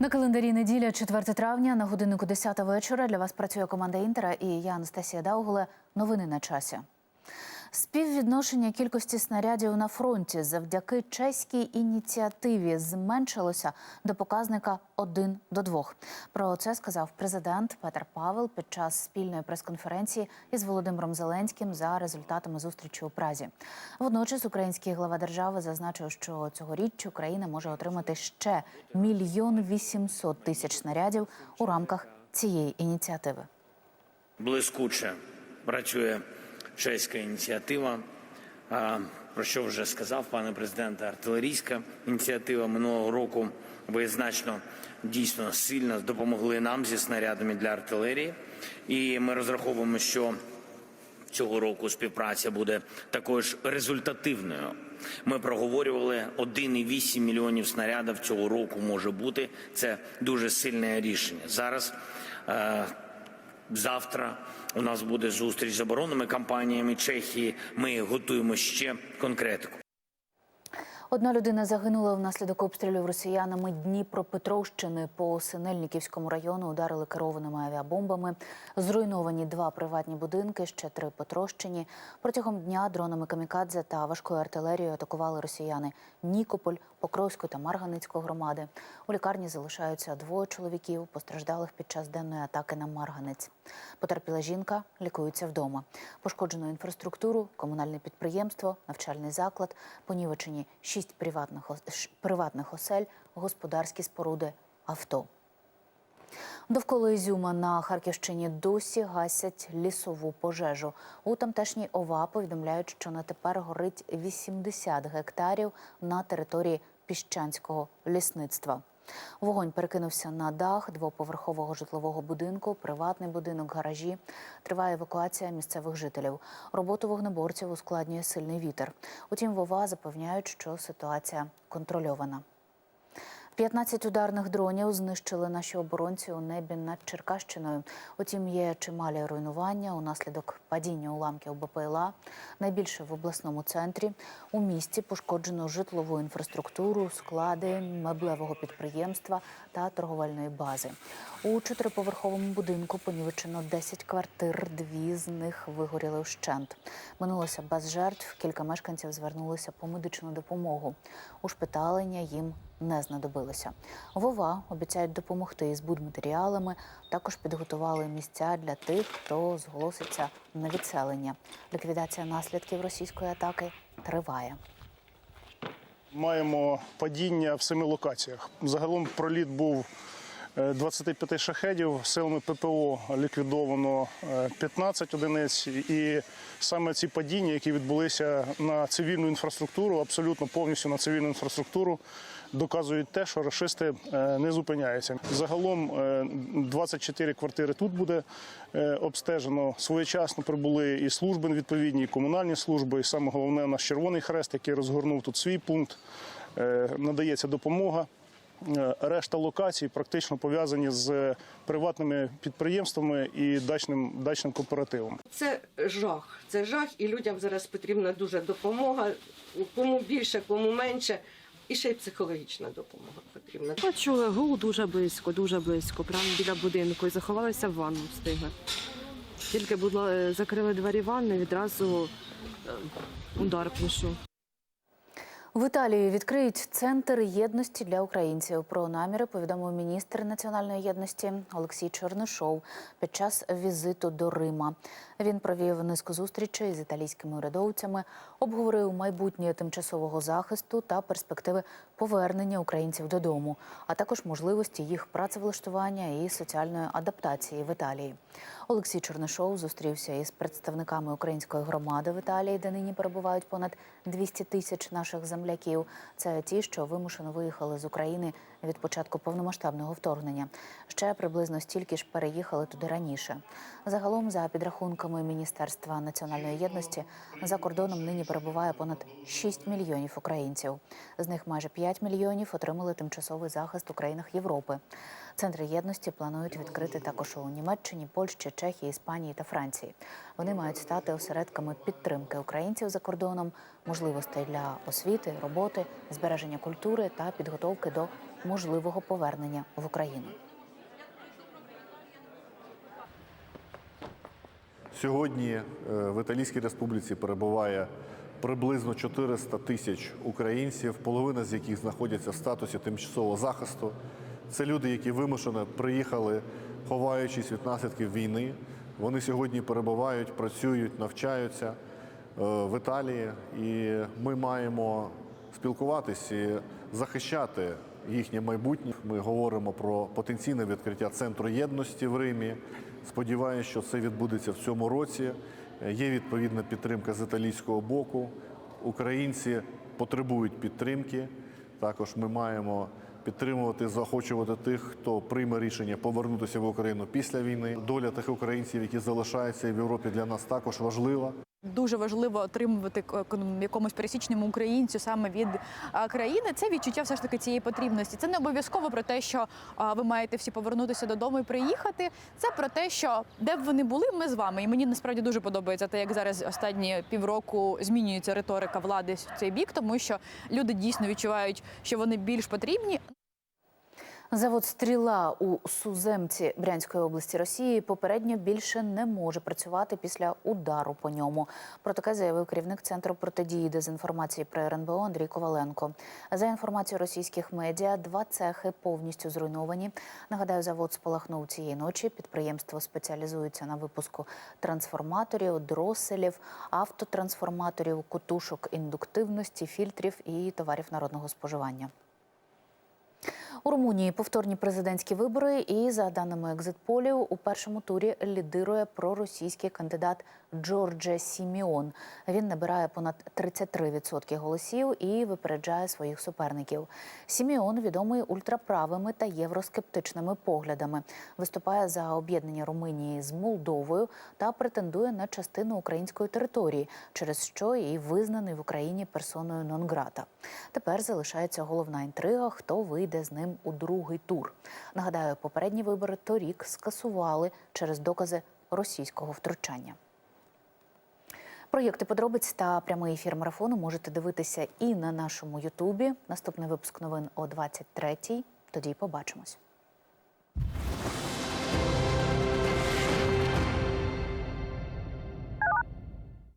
На календарі неділя, 4 травня, на годиннику 10 вечора. Для вас працює команда Інтера і я Анастасія Даугуле. Новини на часі. Співвідношення кількості снарядів на фронті завдяки чеській ініціативі зменшилося до показника 1 до 2. Про це сказав президент Петр Павел під час спільної прес-конференції із Володимиром Зеленським за результатами зустрічі у Празі. Водночас український глава держави зазначив, що цьогоріч Україна може отримати ще мільйон вісімсот тисяч снарядів у рамках цієї ініціативи. блискуче працює чеська ініціатива. Про що вже сказав пане президенте, артилерійська ініціатива минулого року. Ви значно дійсно сильно допомогли нам зі снарядами для артилерії, і ми розраховуємо, що цього року співпраця буде також результативною. Ми проговорювали 1,8 мільйонів снарядів цього року може бути. Це дуже сильне рішення. Зараз е, завтра у нас буде зустріч з оборонними компаніями Чехії. Ми готуємо ще конкретику. Одна людина загинула внаслідок обстрілів росіянами Дніпропетровщини по Синельниківському району. Ударили керованими авіабомбами. Зруйновані два приватні будинки, ще три потрощені. Протягом дня дронами камікадзе та важкою артилерією атакували росіяни Нікополь, Покровську та Марганицьку громади. У лікарні залишаються двоє чоловіків, постраждалих під час денної атаки на Марганець. Потерпіла жінка, лікується вдома. Пошкоджено інфраструктуру, комунальне підприємство, навчальний заклад, понівечені шість приватних, приватних осель, господарські споруди, авто. Довкола Ізюма на Харківщині досі гасять лісову пожежу. У тамтешній ОВА повідомляють, що на тепер горить 80 гектарів на території піщанського лісництва. Вогонь перекинувся на дах двоповерхового житлового будинку, приватний будинок, гаражі. Триває евакуація місцевих жителів. Роботу вогнеборців ускладнює сильний вітер. Утім, вова запевняють, що ситуація контрольована. 15 ударних дронів знищили наші оборонці у небі над Черкащиною. Утім, є чималі руйнування унаслідок падіння уламків БПЛА. Найбільше в обласному центрі. У місті пошкоджено житлову інфраструктуру, склади меблевого підприємства та торговельної бази. У чотириповерховому будинку понівечено 10 квартир, дві з них вигоріли вщент. Минулося без жертв. Кілька мешканців звернулися по медичну допомогу. Ушпиталення їм не знадобилося. Вова обіцяють допомогти із будматеріалами. Також підготували місця для тих, хто зголоситься на відселення. Ліквідація наслідків російської атаки триває. Маємо падіння в семи локаціях. Загалом проліт був е, 25 шахедів. Силами ППО ліквідовано е, 15 одиниць. І саме ці падіння, які відбулися на цивільну інфраструктуру, абсолютно повністю на цивільну інфраструктуру, доказують те, що рашисти е, не зупиняються. Загалом е, 24 квартири тут буде е, обстежено. Своєчасно прибули і служби відповідні, і комунальні служби, і саме головне наш Червоний Хрест, який розгорнув тут свій пункт. Е, Надається допомога. Е, Решта локацій практично пов'язані з приватними підприємствами і дачним, дачним кооперативом. Це жах. Це жах, і людям зараз потрібна дуже допомога. Кому більше, кому менше. І ще й психологічна допомога потрібна. Почули гул дуже близько, дуже близько, прямо біля будинку, і заховалися в ванну встигли. Тільки будь е, закрили двері ванни, відразу е, удар прийшов. В Італії відкриють центр єдності для українців. Про наміри повідомив міністр національної єдності Олексій Чернишов під час візиту до Рима. Він провів низку зустрічей з італійськими урядовцями, обговорив майбутнє тимчасового захисту та перспективи повернення українців додому, а також можливості їх працевлаштування і соціальної адаптації в Італії. Олексій Чернишов зустрівся із представниками української громади в Італії, де нині перебувають понад 200 тисяч наших земляків. Це ті, що вимушено виїхали з України від початку повномасштабного вторгнення. Ще приблизно стільки ж переїхали туди раніше. Загалом, за підрахунками Міністерства національної єдності, за кордоном нині перебуває понад 6 мільйонів українців. З них майже 5 мільйонів отримали тимчасовий захист у країнах Європи. Центри єдності планують відкрити також у Німеччині, Польщі, Чехії, Іспанії та Франції. Вони мають стати осередками підтримки українців за кордоном, можливостей для освіти, роботи, збереження культури та підготовки до можливого повернення в Україну. Сьогодні е, в Італійській Республіці перебуває приблизно 400 тисяч українців, половина з яких знаходяться в статусі тимчасового захисту. Це люди, які вимушено приїхали, ховаючись від наслідків війни. Вони сьогодні перебувають, працюють, навчаються е, в Італії, і ми маємо спілкуватись і захищати їхнє майбутнє. Ми говоримо про потенційне відкриття центру єдності в Римі. Сподіваюся, що це відбудеться в цьому році. Є відповідна підтримка з італійського боку. Українці потребують підтримки. Також ми маємо підтримувати, заохочувати тих, хто прийме рішення повернутися в Україну після війни. Доля тих українців, які залишаються в Європі, для нас також важлива. Дуже важливо отримувати к- якомусь пересічному українцю саме від країни. Це відчуття все ж таки цієї потрібності. Це не обов'язково про те, що ви маєте всі повернутися додому і приїхати. Це про те, що де б ви не були, ми з вами. І мені насправді дуже подобається те, як зараз останні півроку змінюється риторика влади в цей бік, тому що люди дійсно відчувають, що вони більш потрібні. Завод Стріла у Суземці Брянської області Росії попередньо більше не може працювати після удару по ньому. Про таке заявив керівник центру протидії дезінформації при РНБО Андрій Коваленко. За інформацією російських медіа, два цехи повністю зруйновані. Нагадаю, завод спалахнув цієї ночі. Підприємство спеціалізується на випуску трансформаторів, дроселів, автотрансформаторів, кутушок індуктивності, фільтрів і товарів народного споживання. У Румунії повторні президентські вибори, і за даними екзитполів, у першому турі лідирує проросійський кандидат Джордже Сіміон. Він набирає понад 33% голосів і випереджає своїх суперників. Сіміон відомий ультраправими та євроскептичними поглядами. Виступає за об'єднання Румунії з Молдовою та претендує на частину української території, через що і визнаний в Україні персоною нон-грата. Тепер залишається головна інтрига, хто вийде з ним у другий тур. Нагадаю, попередні вибори торік скасували через докази російського втручання. Проєкти подробиць та прямий ефір марафону можете дивитися і на нашому Ютубі. Наступний випуск новин о 23-й. Тоді побачимось.